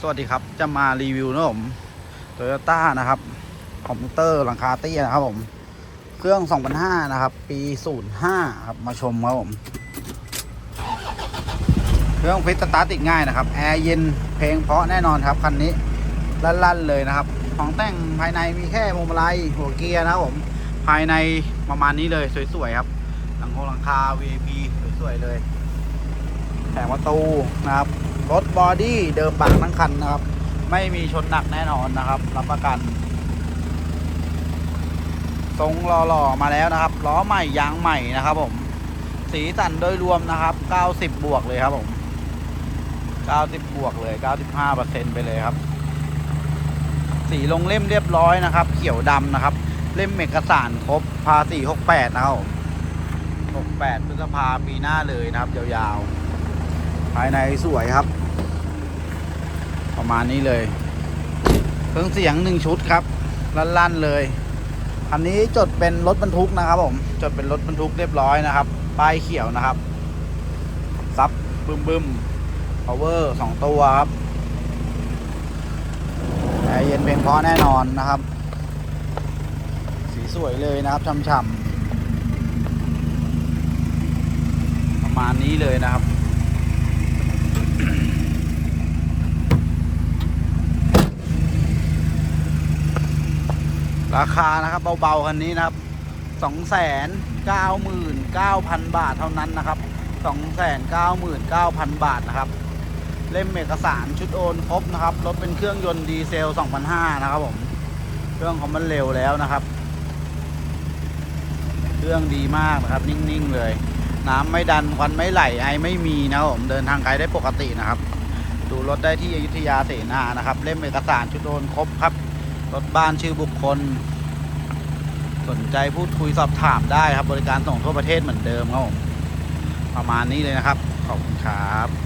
สวัสดีครับ จะมารีวิวนะผมโตโยต้านะครับคอมพิวเตอร์หลังคาเตี้ยนะครับผม เครื่อง 2005 นะครับ ปี 05 ครับ มาชมครับผม เครื่องฟิตสตาร์ติดง่ายนะครับ แอร์เย็น เพลงเพราะแน่นอนครับ คันนี้ ลั่น ๆ เลยนะครับ ของแต่งภายในมีแค่มุมไรหัวเกียร์นะครับผม ภายในประมาณนี้เลยสวย ๆ ครับ หลังคงหลังคา VIP สวย ๆ เลย แผงประตูนะครับ รถบอดี้เดิมบางทั้งคันนะครับ ไม่มีชนหนักแน่นอนนะครับ รับประกันทรงหล่อๆมาแล้วนะครับล้อใหม่ยางใหม่นะครับ ผม สีสันโดยรวมนะครับ 90 บวกเลยครับผม 90 บวกเลย 95เปอร์เซ็นต์ไปเลยครับ สีลงเล่มเรียบร้อยนะครับ เขียวดำนะครับ เล่มเอกสารครบภาษี68นะครับ68พฤษภาปีหน้าเลยนะครับยาวๆ ภายในสวยครับ ประมาณนี้เลยเครื่องเสียงหนึ่งชุดครับลั่นๆเลยอันนี้จดเป็นรถบรรทุกนะครับผมจดเป็นรถบรรทุกเรียบร้อยนะครับป้ายเขียวนะครับซับบึมบึม power สองตัวครับแอร์เย็นเพียงพอแน่นอนนะครับ สีสวยเลยนะครับช่ำๆประมาณนี้เลยนะครับ ราคานะครับเบาๆคันนี้นะครับสองแสนเก้าหมื่นเก้าพันบาทเท่านั้นนะครับสองแสนเก้าหมื่นเก้าพันบาทนะครับ เล่มเอกสารชุดโอนครบนะครับ รถเป็นเครื่องยนต์ดีเซล2005นะครับผม เครื่องของมันเร็วแล้วนะครับ เครื่องดีมากนะครับ นิ่งๆเลย น้ำไม่ดันควันไม่ไหลไอไม่มีนะครับผมเดินทางไกลได้ปกตินะครับ ดูรถได้ที่อยุธยาเสนานะครับ เล่มเอกสารชุดโอนครบครับ รถบ้านชื่อบุคคล สนใจพูดคุยสอบถามได้ครับ บริการส่งทั่วประเทศเหมือนเดิมครับประมาณนี้เลยนะครับ ขอบคุณครับ